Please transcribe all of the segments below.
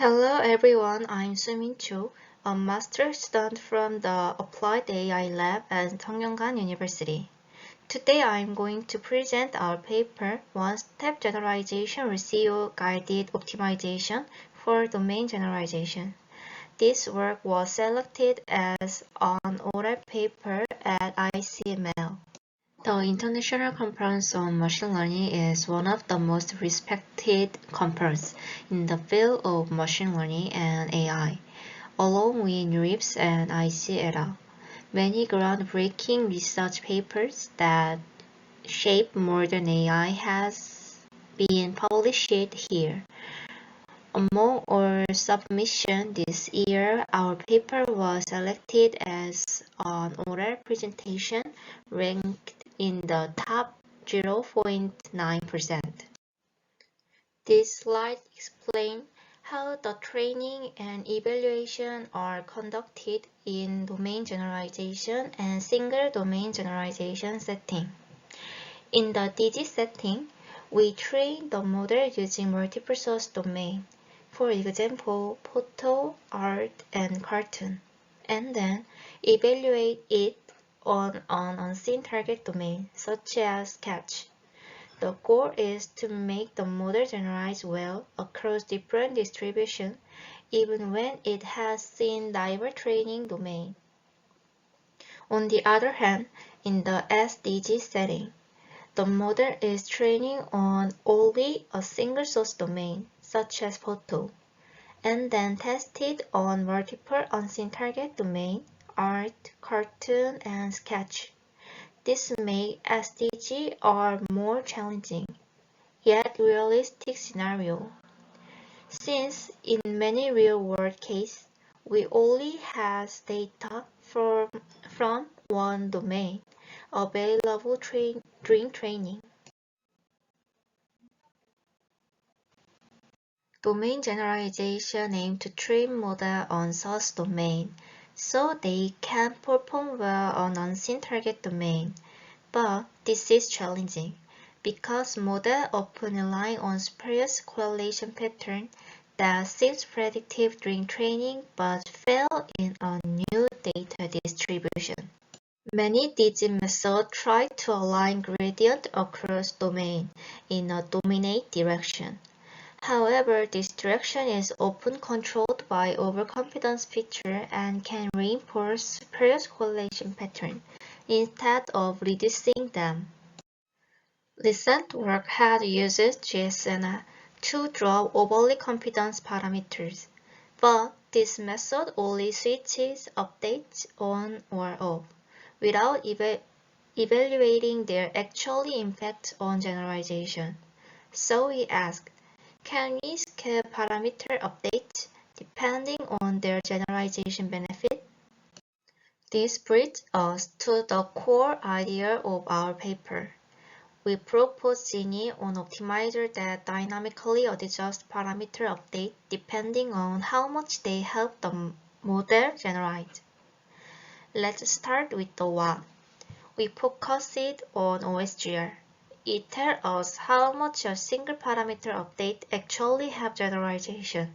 Hello everyone, I'm Sumin Cho, a master student from the Applied AI Lab at Seongyungan University. Today I'm going to present our paper One-Step Generalization Ratio Guided Optimization for Domain Generalization. This work was selected as an oral paper at ICML. The International Conference on Machine Learning is one of the most respected conferences in the field of machine learning and AI, along with RIPS and ICERA. Many groundbreaking research papers that shape modern AI has been published here. Among our submissions this year, our paper was selected as an oral presentation ranked in the top 0.9%. This slide explains how the training and evaluation are conducted in domain generalization and single domain generalization setting. In the DG setting, we train the model using multiple source domain, for example, photo, art, and cartoon, and then evaluate it on an unseen target domain, such as sketch. The goal is to make the model generalize well across different distributions, even when it has seen diverse training domain. On the other hand, in the SDG setting, the model is training on only a single source domain, such as photo, and then tested on multiple unseen target domain art, cartoon, and sketch. This makes SDG are more challenging, yet realistic scenario. Since in many real-world cases, we only have data from, from one domain available train, during training. Domain generalization aims to train model on source domain so they can perform well on unseen target domain. But this is challenging because models often rely on spurious correlation pattern that seems predictive during training but fail in a new data distribution. Many DG methods try to align gradient across domain in a dominate direction. However, this direction is often controlled by overconfidence feature and can reinforce previous correlation pattern instead of reducing them. Recent work had used GSNA to draw overly confidence parameters, but this method only switches updates on or off without eva evaluating their actual impact on generalization. So we asked, can we scale parameter update depending on their generalization benefit? This brings us to the core idea of our paper. We propose Genie on optimizer that dynamically adjust parameter update depending on how much they help the model generate. Let's start with the one. We focused on OSGR. It tells us how much a single parameter update actually have generalization.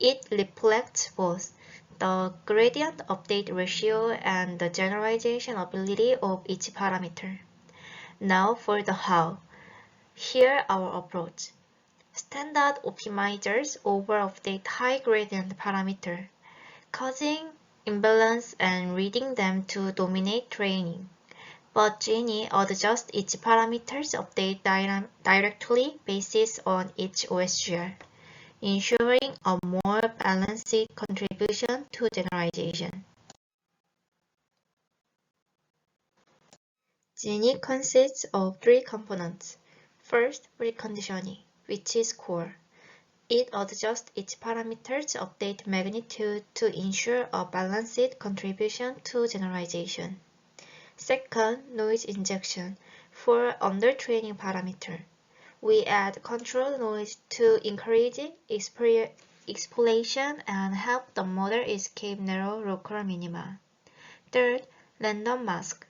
It reflects both the gradient update ratio and the generalization ability of each parameter. Now for the how. Here our approach. Standard optimizers over-update high gradient parameter, causing imbalance and leading them to dominate training but Genie adjusts its parameters update directly based on its OSGR, ensuring a more balanced contribution to generalization. Genie consists of three components. First, preconditioning, which is core. It adjusts its parameters update magnitude to ensure a balanced contribution to generalization. Second, noise injection for undertraining parameter. We add control noise to encourage exfoliation and help the model escape narrow local minima. Third, random mask.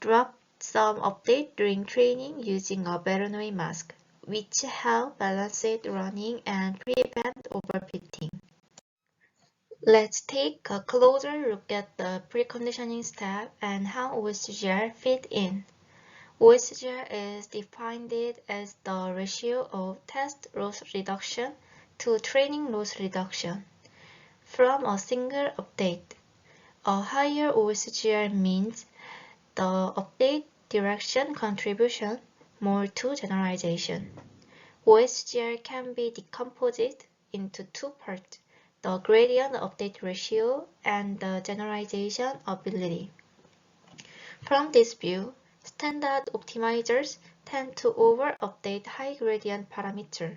Drop some update during training using a Voronoi mask, which help balance it running and prevent overfitting. Let's take a closer look at the preconditioning step and how OSGR fit in. OSGR is defined as the ratio of test loss reduction to training loss reduction from a single update. A higher OSGR means the update direction contribution more to generalization. OSGR can be decomposed into two parts, the gradient update ratio and the generalization ability. From this view, standard optimizers tend to over-update high gradient parameter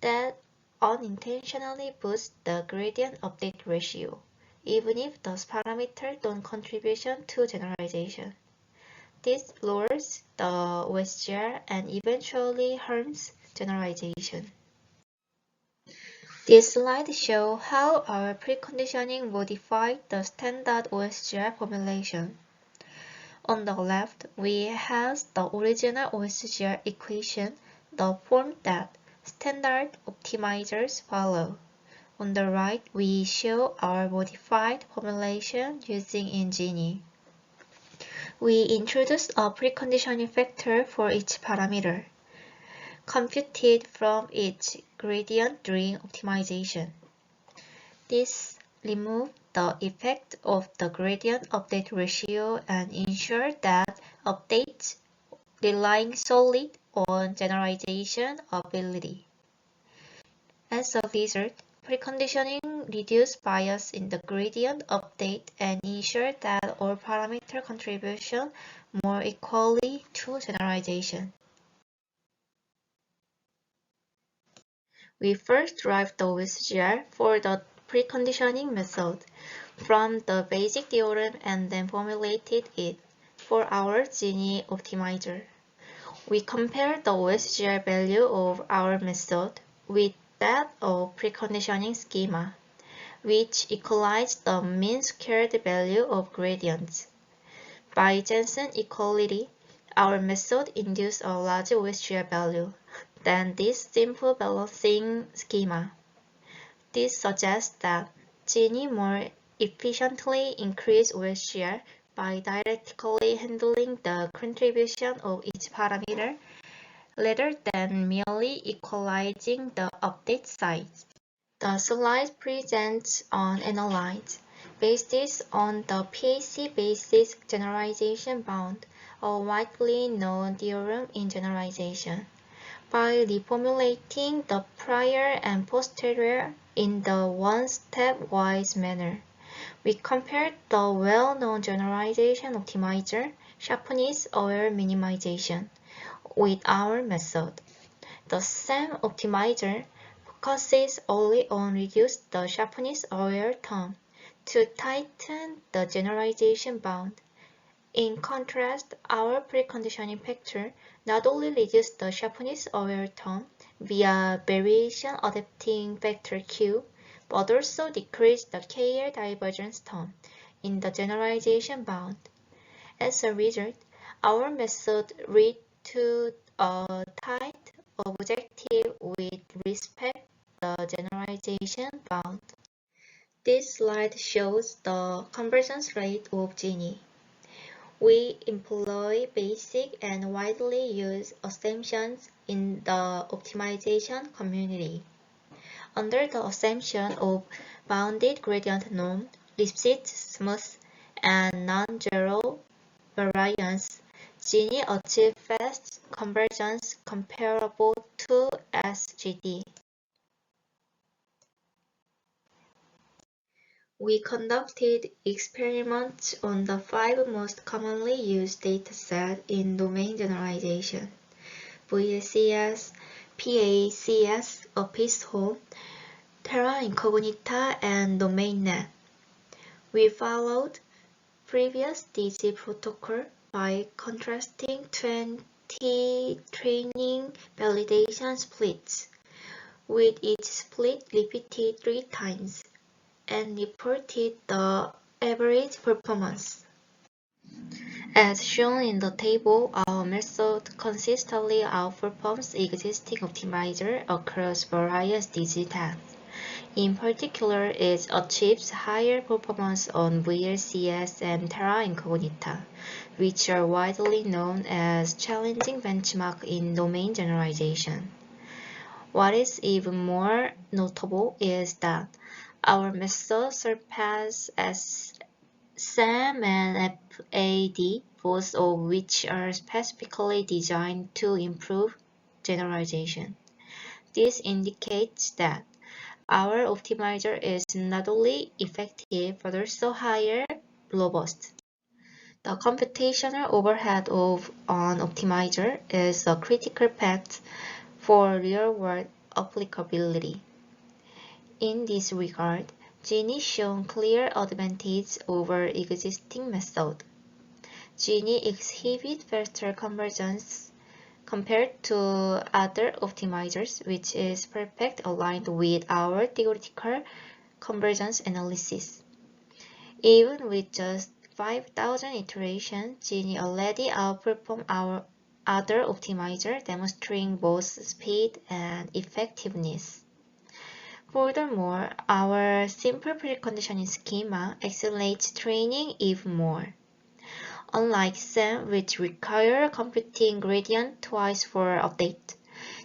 that unintentionally boost the gradient update ratio, even if those parameters don't contribution to generalization. This lowers the OSGR and eventually harms generalization. This slide shows how our preconditioning modified the standard OSGR formulation. On the left, we have the original OSGR equation, the form that standard optimizers follow. On the right, we show our modified formulation using Gini. We introduce a preconditioning factor for each parameter, computed from its gradient during optimization. This removes the effect of the gradient update ratio and ensures that updates relying solely on generalization ability. As a result, preconditioning reduce bias in the gradient update and ensure that all parameter contribution more equally to generalization. We first derived the OSGR for the preconditioning method from the basic theorem and then formulated it for our Gini optimizer. We compared the OSGR value of our method with that of preconditioning schema which equalize the mean squared value of gradients. By Jensen equality, our method induces a larger OSGR value than this simple balancing schema. This suggests that Gini more efficiently increase OSGR by directly handling the contribution of each parameter rather than merely equalizing the update size. The slide presents an analysis based on the PAC basis generalization bound, a widely known theorem in generalization. By reformulating the prior and posterior in the one-stepwise manner, we compared the well-known generalization optimizer, sharpness-aware minimization, with our method. The same optimizer focuses only on reduce the sharpness aware term to tighten the generalization bound. In contrast, our preconditioning factor not only reduces the sharpness aware term via variation adapting factor Q, but also decrease the KL divergence term in the generalization bound. As a result, our method leads to a tight objective with respect the generalization bound. This slide shows the convergence rate of Gini. We employ basic and widely used assumptions in the optimization community. Under the assumption of bounded gradient norm, Lipschitz smooth, and non-zero variance, Gini achieves fast convergence comparable to SGD. We conducted experiments on the five most commonly used datasets in domain generalization, VSES, PACS, OPISHome, Terra Incognita, and DomainNet. We followed previous DC protocol by contrasting 20 training validation splits, with each split repeated three times and reported the average performance. As shown in the table, our method consistently outperforms existing optimizer across various types. In particular, it achieves higher performance on VLCS and Terra Incognita, which are widely known as challenging benchmarks in domain generalization. What is even more notable is that our method surpasses SAM and FAD, both of which are specifically designed to improve generalization. This indicates that our optimizer is not only effective but also higher robust. The computational overhead of an optimizer is a critical fact for real-world applicability. In this regard, Genie shown clear advantage over existing method. Genie exhibit faster convergence compared to other optimizers, which is perfect aligned with our theoretical convergence analysis. Even with just 5,000 iterations, Genie already outperformed our other optimizer, demonstrating both speed and effectiveness. Furthermore, our simple preconditioning schema accelerates training even more. Unlike SAM, which require computing gradient twice for update,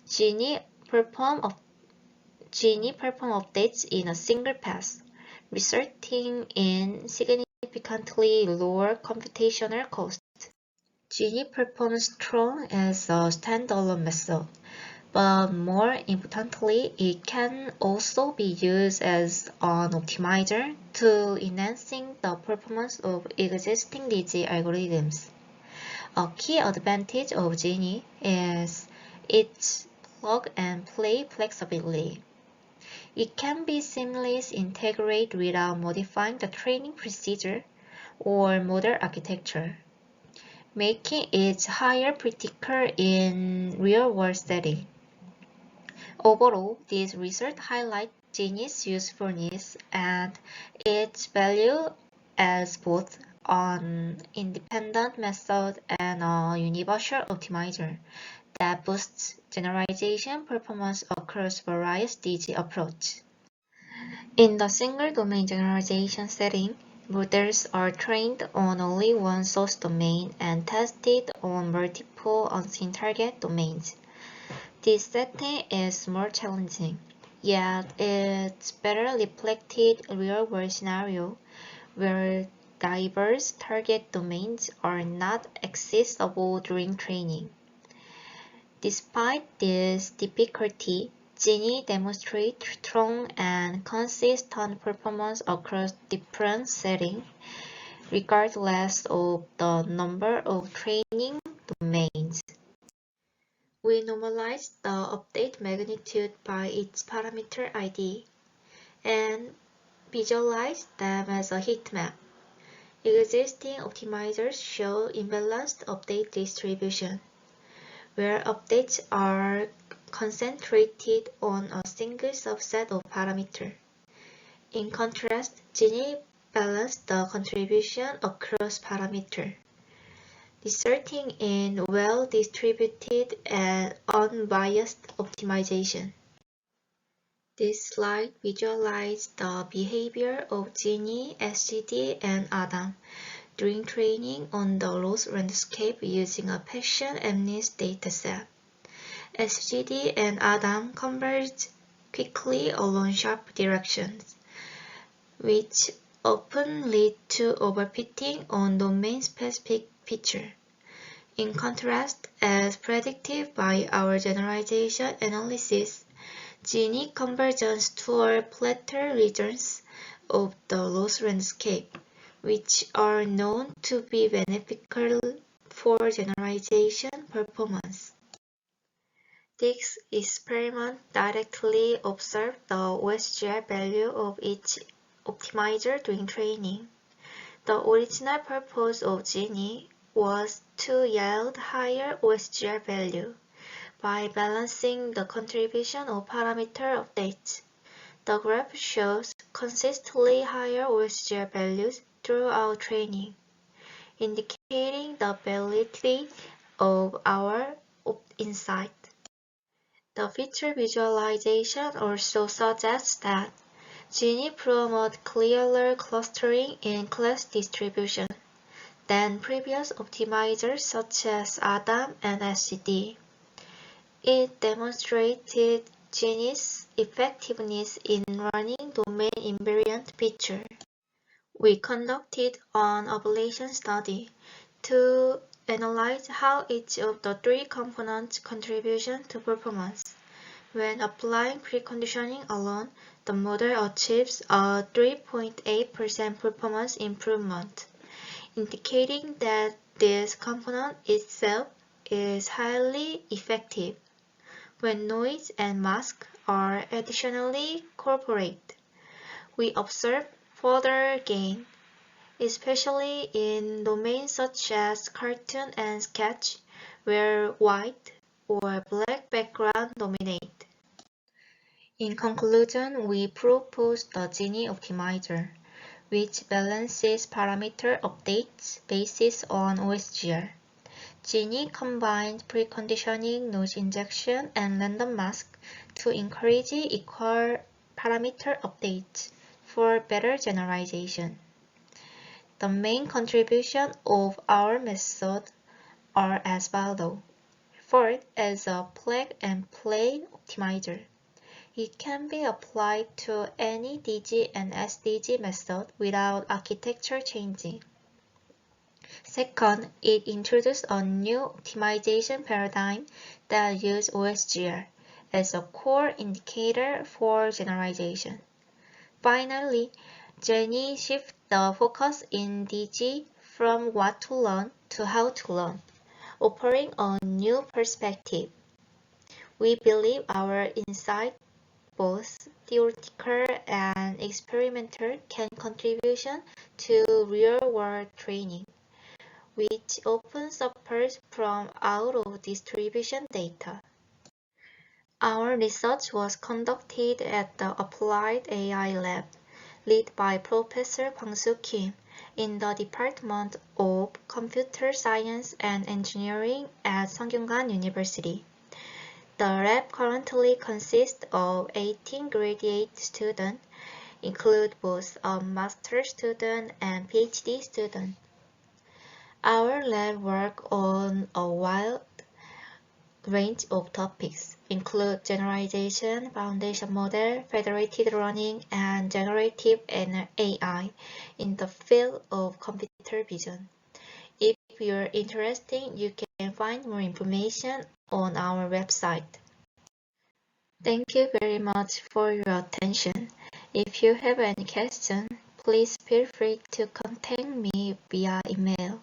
Genie perform, Genie perform updates in a single pass, resulting in significantly lower computational cost. Genie performs strong as a standalone method, but more importantly, it can also be used as an optimizer to enhancing the performance of existing DG algorithms. A key advantage of Genie is its plug-and-play flexibility. It can be seamlessly integrated without modifying the training procedure or model architecture, making it higher practical in real-world settings. Overall, these results highlight Genie's usefulness and its value as both an independent method and a universal optimizer that boosts generalization performance across various DG approaches. In the single-domain generalization setting, models are trained on only one source domain and tested on multiple unseen target domains. This setting is more challenging, yet it's better reflected real-world scenario where diverse target domains are not accessible during training. Despite this difficulty, Genie demonstrates strong and consistent performance across different settings, regardless of the number of training domains. We normalize the update magnitude by its parameter ID and visualize them as a heat map. Existing optimizers show imbalanced update distribution, where updates are concentrated on a single subset of parameter. In contrast, Gini balanced the contribution across parameters resulting in well-distributed and unbiased optimization. This slide visualizes the behavior of Genie, SGD, and Adam during training on the loss landscape using a patient MNIST dataset. SGD and Adam converge quickly along sharp directions, which often lead to overfitting on domain-specific feature. In contrast, as predicted by our generalization analysis, Genie convergence toward flatter regions of the loss landscape, which are known to be beneficial for generalization performance. This experiment directly observed the OSGI value of each optimizer during training. The original purpose of Genie was to yield higher OSGI value by balancing the contribution of parameter updates. The graph shows consistently higher OSGI values throughout training. indicating the validity of our insight. The feature visualization also suggests that Gini promote clearer clustering in class distribution than previous optimizers such as Adam and SGD. It demonstrated Genie's effectiveness in running domain invariant feature. We conducted an ablation study to analyze how each of the three components contribution to performance. When applying preconditioning alone, the model achieves a 3.8% performance improvement, indicating that this component itself is highly effective. When noise and mask are additionally incorporated, we observe further gain, especially in domains such as cartoon and sketch, where white or black background dominate. In conclusion, we propose the Genie Optimizer, which balances parameter updates based on OSGR. Genie combines preconditioning, noise injection, and random mask to encourage equal parameter updates for better generalization. The main contribution of our method are as follows. Fourth, as a plug and play optimizer. It can be applied to any DG and SDG method without architecture changing. Second, it introduced a new optimization paradigm that uses OSGR as a core indicator for generalization. Finally, Jenny shifts the focus in DG from what to learn to how to learn, offering a new perspective. We believe our insight both theoretical and experimental can contribution to real-world training, which often suffers from out-of-distribution data. Our research was conducted at the Applied AI Lab, led by Professor Kwang-Soo Kim in the Department of Computer Science and Engineering at Sungkyunkwan University. The lab currently consists of 18 graduate students, include both a master student and PhD student. Our lab work on a wide range of topics, include generalization, foundation model, federated learning, and generative AI in the field of computer vision. If you're interested, you can find more information on our website. Thank you very much for your attention. If you have any questions, please feel free to contact me via email.